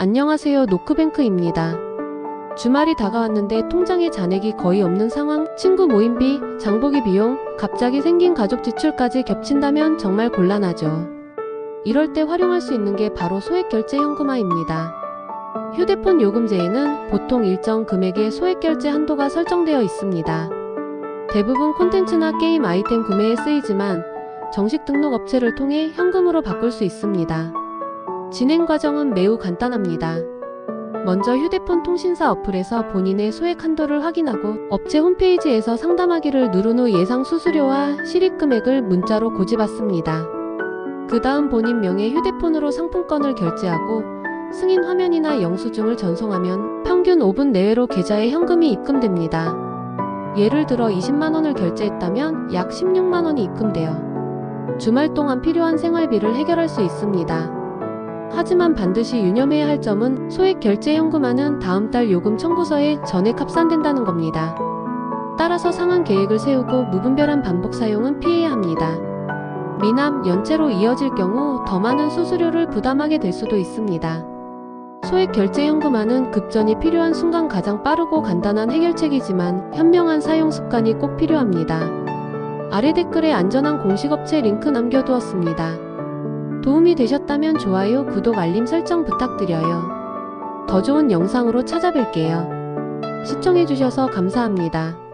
안녕하세요. 노크뱅크입니다. 주말이 다가왔는데 통장에 잔액이 거의 없는 상황, 친구 모임비, 장보기 비용, 갑자기 생긴 가족 지출까지 겹친다면 정말 곤란하죠. 이럴 때 활용할 수 있는 게 바로 소액결제 현금화입니다. 휴대폰 요금제에는 보통 일정 금액의 소액결제 한도가 설정되어 있습니다. 대부분 콘텐츠나 게임 아이템 구매에 쓰이지만 정식 등록 업체를 통해 현금으로 바꿀 수 있습니다. 진행 과정은 매우 간단합니다. 먼저 휴대폰 통신사 어플에서 본인의 소액 한도를 확인하고 업체 홈페이지에서 상담하기를 누른 후 예상 수수료와 실익 금액을 문자로 고지받습니다. 그 다음 본인 명의 휴대폰으로 상품권을 결제하고 승인 화면이나 영수증을 전송하면 평균 5분 내외로 계좌에 현금이 입금됩니다. 예를 들어 20만원을 결제했다면 약 16만원이 입금되어 주말 동안 필요한 생활비를 해결할 수 있습니다. 하지만 반드시 유념해야 할 점은 소액 결제 현금화는 다음 달 요금 청구서에 전액 합산된다는 겁니다. 따라서 상한 계획을 세우고 무분별한 반복 사용은 피해야 합니다. 미납, 연체로 이어질 경우 더 많은 수수료를 부담하게 될 수도 있습니다. 소액 결제 현금화는 급전이 필요한 순간 가장 빠르고 간단한 해결책이지만 현명한 사용 습관이 꼭 필요합니다. 아래 댓글에 안전한 공식업체 링크 남겨두었습니다. 도움이 되셨다면 좋아요, 구독, 알림 설정 부탁드려요. 더 좋은 영상으로 찾아뵐게요. 시청해주셔서 감사합니다.